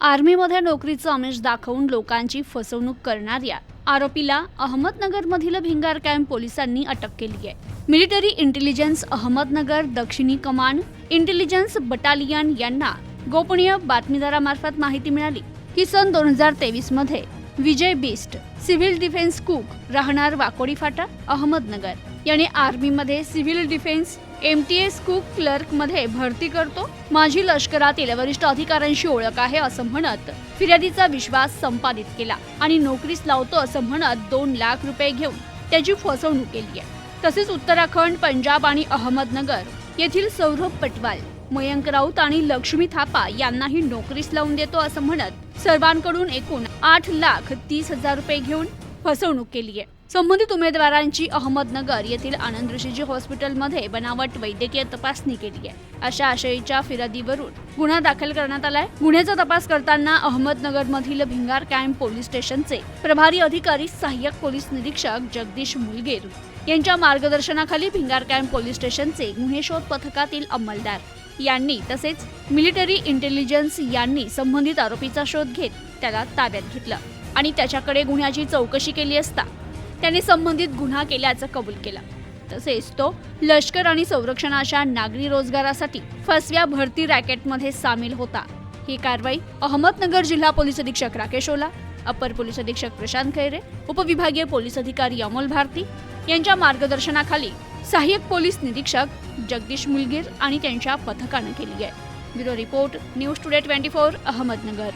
आर्मीमध्ये नोकरीचं आमिष दाखवून लोकांची फसवणूक करणाऱ्या आरोपीला अहमदनगरमधील भिंगार कॅम्प पोलिसांनी अटक केली आहे. मिलिटरी इंटेलिजन्स अहमदनगर दक्षिणी कमांड इंटेलिजन्स बटालियन यांना गोपनीय बातमीदारामार्फत माहिती मिळाली. की सन दोन हजार तेवीसमध्ये Vijay Bisht civil defence cook राहणार वाकोडी फाटा अहमदनगर. याने आर्मीमध्ये civil defence M T S cook क्लर्कमध्ये भरती करतो. माझी लष्करातील वरिष्ठ अधिकाऱ्यांशी ओळख आहे असं म्हणत फिर्यादीचा विश्वास संपादित केला आणि नोकरीस लावतो असं म्हणत दोन लाख रुपये घेऊन त्याची फसवणूक केली आहे. तसेच उत्तराखंड पंजाब आणि अहमदनगर येथील सौरभ पटवाल मयंक राऊत आणि लक्ष्मी थापा यांनाही नोकरीस लावून देतो असं म्हणत सर्वांकडून एकूण आठ लाख तीस हजार रुपये घेऊन फसवणूक केली आहे संबंधित उमेदवारांची अहमदनगर येथील आनंद ऋषीजी हॉस्पिटलमध्ये बनावट वैद्यकीय तपासणी केली आहे अशा आशयीच्या फिर्यादीवरून गुन्हा दाखल करण्यात आलाय. गुन्ह्याचा तपास करताना अहमदनगर मधील भिंगार कॅम्प पोलीस स्टेशनचे प्रभारी अधिकारी सहाय्यक पोलीस निरीक्षक जगदीश मुलगेर यांच्या मार्गदर्शनाखाली भिंगार कॅम्प पोलीस स्टेशनचे गुन्हे शोध पथकातील अंमलदार यांनी तसेच मिलिटरी इंटेलिजन्स यांनी संबंधित आरोपीचा शोध घेत त्याला ताब्यात घेतलं. आणि त्याच्याकडे गुन्ह्याची चौकशी केली असता त्याने संबंधित गुन्हा केल्याचं कबूल केलं. तसेच तो लष्कर आणि संरक्षणाच्या नागरी रोजगारासाठी फसव्या भरती रॅकेटमध्ये सामील होता. ही कारवाई अहमदनगर जिल्हा पोलीस अधीक्षक राकेश ओला अपर पोलीस अधीक्षक प्रशांत खैरे उपविभागीय पोलीस अधिकारी अमोल भारती यांच्या मार्गदर्शनाखाली सहाय्यक पोलीस निरीक्षक जगदीश मुलगीर आणि त्यांच्या पथकानं केली आहे. Bureau report news today twenty four Ahmednagar.